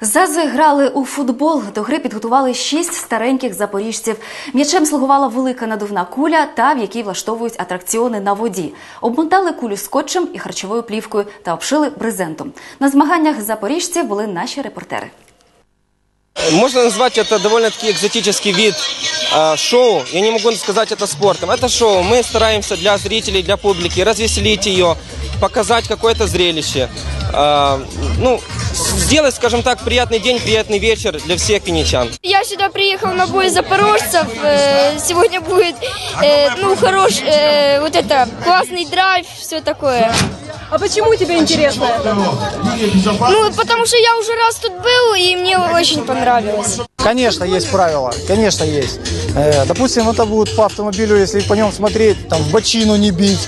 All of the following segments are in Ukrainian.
Зази грали у футбол. До гри підготували шість стареньких запоріжців. М'ячем слугувала велика надувна куля, та в якій влаштовують атракціони на воді. Обмотали кулю скотчем і харчовою плівкою та обшили брезентом. На змаганнях запоріжців були наші репортери. Можно назвать это довольно-таки экзотический вид э, шоу. Я не могу сказать это спортом. Это шоу. Мы стараемся для зрителей, для публики развеселить ее, показать какое-то зрелище. Э, ну, сделать, скажем так, приятный день, приятный вечер для всех винничан. Я сюда приехал на бой запорожцев. Э, Сегодня будет, э, ну, хорош, э, вот это, классный драйв, все такое. А почему тебе интересно это? Ну, потому что я уже раз тут был, и мне очень понравилось. Конечно, есть правила, конечно, есть. Допустим, это будет по автомобилю, если по нем смотреть, там, в бочину не бить,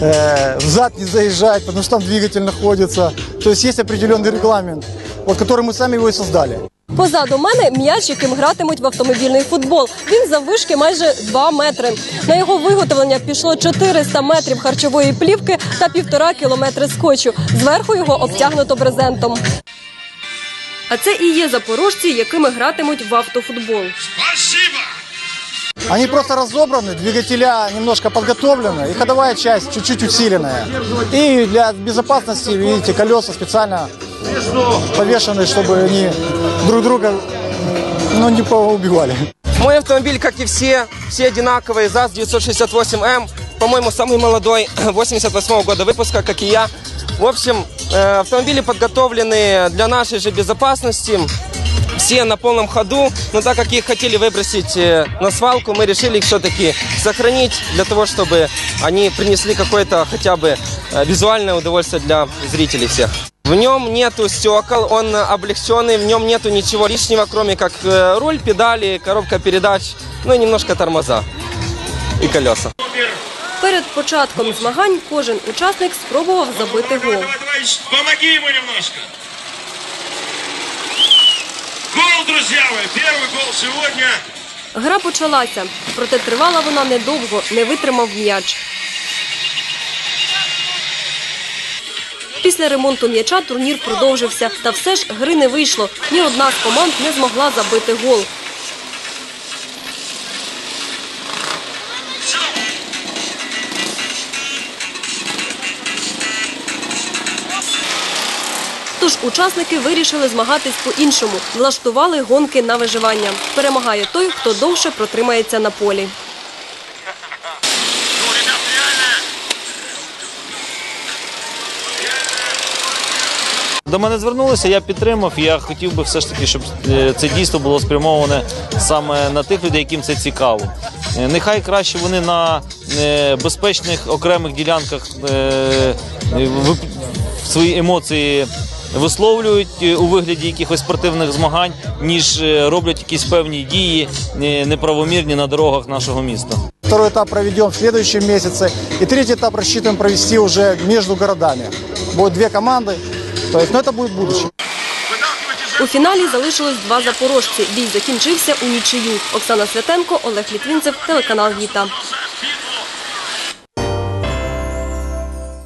э, в зад не заезжать, потому что там двигатель находится. То есть есть определенный регламент, вот, который мы сами его и создали. Позаду мене м'яч, яким гратимуть в автомобільний футбол. Він заввишки майже 2 метри. На його виготовлення пішло 400 метрів харчової плівки та півтора кілометри скотчу. Зверху його обтягнуто брезентом. А це і є запорожці, якими гратимуть в автофутбол. Они просто разобраны, двигателя немножко подготовлены, и ходовая часть чуть-чуть усиленная. И для безопасности, видите, колеса специально повешены, чтобы они друг друга ну, не поубивали. Мой автомобиль, как и все, все одинаковые. ЗАЗ 968М, по-моему, самый молодой, 88 года выпуска, как и я. В общем, э, автомобили подготовлены для нашей же безопасности. Все на полном ходу, но так как их хотели выбросить э, на свалку, мы решили их все-таки сохранить для того, чтобы они принесли какое-то хотя бы э, визуальное удовольствие для зрителей всех. В нем нету стекол, он облегченный, в нем нету ничего лишнего, кроме как э, руль, педали, коробка передач, ну и немножко тормоза и колеса. Перед початком змагань кожен учасник спробував забити гол. Давай, давай, помоги ему немножко. Гол, друзі! Перший гол сьогодні. Гра почалася, проте тривала вона недовго, не витримав м'яч. Після ремонту м'яча турнір продовжився, та все ж гри не вийшло. Ні одна з команд не змогла забити гол. Тож учасники вирішили змагатись по-іншому. Влаштували гонки на виживання. Перемагає той, хто довше протримається на полі. До мене звернулися, я підтримав. Я хотів би все ж таки, щоб е, це дійство було спрямоване саме на тих людей, яким це цікаво. Е, Нехай краще вони на е, безпечних окремих ділянках свої емоції висловлюють е, у вигляді якихось спортивних змагань, ніж е, роблять якісь певні дії е, неправомірні на дорогах нашого міста. Второй этап проведем в следующем месяце. И третий этап рассчитываем провести уже между городами. Будет две команды. То есть, ну, это будет будущее. Выталкивайте же. У фіналі залишилось два запорожці. Бій закінчився у нічию. Оксана Святенко, Олег Літвінцев, телеканал Віта.